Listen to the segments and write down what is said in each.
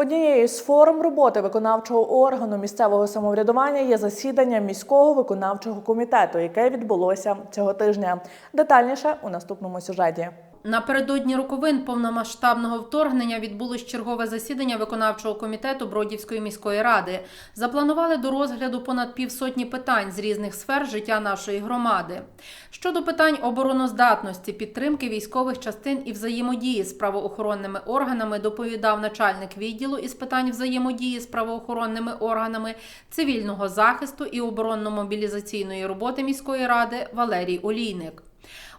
Однією з форм роботи виконавчого органу місцевого самоврядування є засідання міського виконавчого комітету, яке відбулося цього тижня. Детальніше у наступному сюжеті. Напередодні роковин повномасштабного вторгнення відбулось чергове засідання виконавчого комітету Бродівської міської ради. Запланували до розгляду понад півсотні питань з різних сфер життя нашої громади. Щодо питань обороноздатності, підтримки військових частин і взаємодії з правоохоронними органами доповідав начальник відділу із питань взаємодії з правоохоронними органами, цивільного захисту і оборонно-мобілізаційної роботи міської ради Валерій Олійник.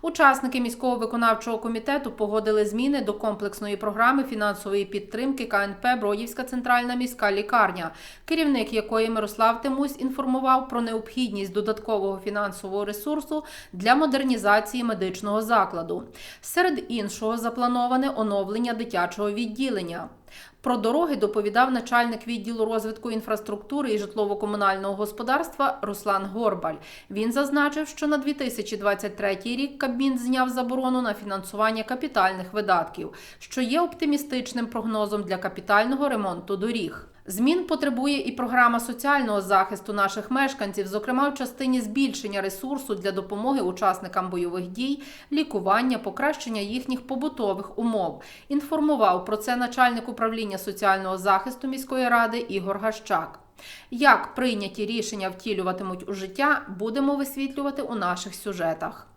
Учасники міського виконавчого комітету погодили зміни до комплексної програми фінансової підтримки КНП Бродівська центральна міська лікарня, керівник якої Мирослав Тимусь інформував про необхідність додаткового фінансового ресурсу для модернізації медичного закладу. Серед іншого заплановане оновлення дитячого відділення. Про дороги доповідав начальник відділу розвитку інфраструктури і житлово-комунального господарства Руслан Горбаль. Він зазначив, що на 2023 рік Кабмін зняв заборону на фінансування капітальних видатків, що є оптимістичним прогнозом для капітального ремонту доріг. Змін потребує і програма соціального захисту наших мешканців, зокрема в частині збільшення ресурсу для допомоги учасникам бойових дій, лікування, покращення їхніх побутових умов. Інформував про це начальник управління соціального захисту міської ради Ігор Гащак. Як прийняті рішення втілюватимуть у життя, будемо висвітлювати у наших сюжетах.